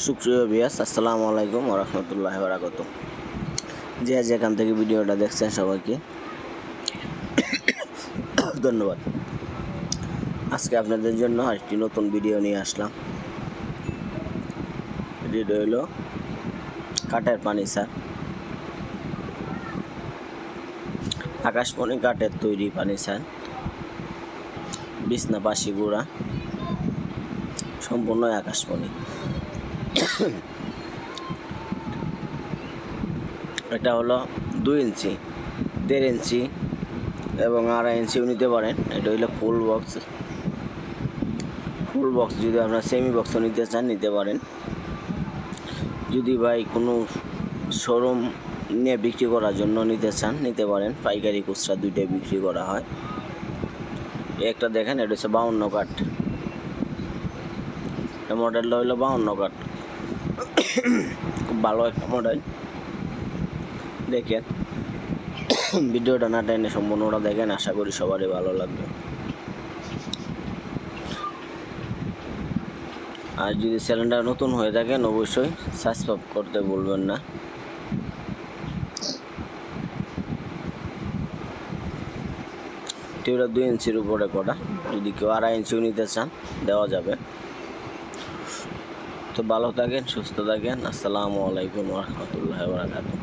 সুপ্রিয় বিয়াস আসসালামু আলাইকুম রহমতুল্লাহ বারাকত যে যেখান থেকে ভিডিওটা দেখছেন সবাইকে ধন্যবাদ। আজকে আপনাদের জন্য আরেকটি নতুন ভিডিও নিয়ে আসলাম। ভিডিও হলো কাঠের পানি স্যার আকাশমণি কাঠের তৈরি পানি স্যার বিছনা পাশি গুঁড়া। সম্পূর্ণ আকাশমণি। এটা হলো দুই ইঞ্চি, দেড় ইঞ্চি এবং আড়াই ইঞ্চিও নিতে পারেন। এটা হলো ফুল বক্স ফুল বক্স যদি আপনার সেমি বক্সও নিতে চান, নিতে পারেন। যদি ভাই কোনো শোরুম নিয়ে বিক্রি করার জন্য নিতে চান, নিতে পারেন। পাইকারি খুচরা দুইটাই বিক্রি করা হয়। একটা দেখেন, এটা হচ্ছে বাউন্ন কাঠ। মডেলটা হইল বাউন্ন কাঠ। খুব ভালো একটা মডেল দেখেন, ভিডিওটা না টেনে সম্পূর্ণটা দেখেন, আশা করি সবারই ভালো লাগবে। আর যদি চ্যানেলটা নতুন হয়ে থাকেন, অবশ্যই সাবস্ক্রাইব করতে বলবেন না। টিউটা দুই ইঞ্চির উপরে করা। যদি কেউ আড়াই ইঞ্চিও নিতে চান, দেওয়া যাবে। তো ভালো থাকেন সুস্থ থাকেন। আসসালামু আলাইকুম রহমতুল্লাহ বারাকাতুহ।